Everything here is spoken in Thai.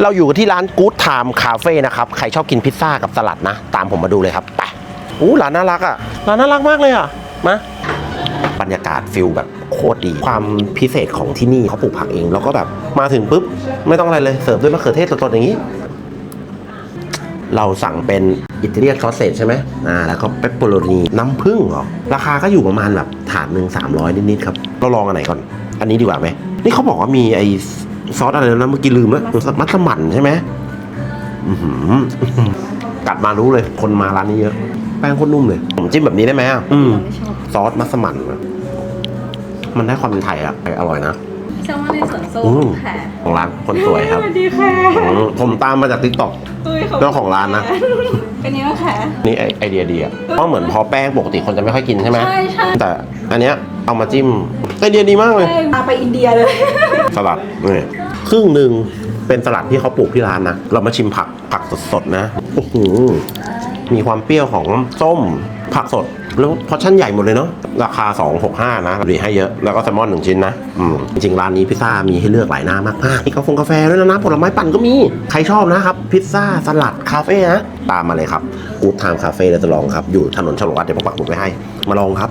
เราอยู่ที่ร้าน Good Time Cafe นะครับ ใครชอบกินพิซซ่ากับสลัดนะ ตามผมมาดูเลยครับ ไปอู้ร้านน่ารักอะ ร้านน่ารักมากเลยอะ มาบรรยากาศฟิลแบบโคตรดี ความพิเศษของที่นี่เขาปลูกผักเอง แล้วก็แบบมาถึงปุ๊บ ไม่ต้องอะไรเลย เสิร์ฟด้วยมะเขือเทศสดๆอย่างนี้ เราสั่งเป็นอิตาเลียนซอสเซจใช่ไหมอ่า แล้วก็เปปเปอโรนีน้ำผึ้งเหรอ ราคาก็อยู่ประมาณแบบถาดหนึ่ง300นิดๆครับ เราลองอันไหนก่อน อันนี้ดีกว่าไหม นี่เขาบอกว่ามีไอ ซอสอะไรนะเมื่อกี้ลืมแล้วมัสมั่นใช่ไหมอื้อหือกัดมารู้เลยคนมาร้านนี้เยอะ แป้งโคตรนุ่มเลย ผมจิ้มแบบนี้ได้ไหมอะอืมไม่ชอบซอสมัสมั่นอะมันได้ความเป็นไทยอะอร่อยนะแซลมอนในสวนส้อืมมค่ะของร้านคนสวยครับสวัสดีค่ะอืมผมตามมาจากติ๊กต็อกตุ้ยเขาเจ้าของร้านนะเป็นยังไงคะนี่ไอไอเดียดีอะเพราะเหมือนพอแป้งปกติคนจะไม่ค่อยกินใช่ไหมใช่ใช่แต่อันเนี้ยเอามาจิ้มไอเดียดีมากเลยพาไปอินเดียเลยสลัดนี่ค รึ่งหนึ่งเป็นสลัดที่เขาปลูกที่ร้านนะ เรามาชิมผักผักสดๆนะโอ้โหมีความเปรี้ยวของส้มผักสด แล้วพอชั่นใหญ่หมดเลยเนาะราคา 265 นะดีให้เยอะ แล้วก็แซลมอนหนึ่งชิ้นนะอืมจริงร้านนี้พิซซ่ามีให้เลือกหลายหน้ามากๆมีกาแฟกาแฟด้วยนะน้ำผลไม้ปั่นก็มี ใครชอบนะครับ พิซซ่าสลัดคาเฟ่นะตามมาเลยครับกูดไทม์คาเฟ่เลสลองครับ อยู่ถนนฉลองรัฐเดี๋ยวผมปักหมุดไว้ให้ มาลองครับ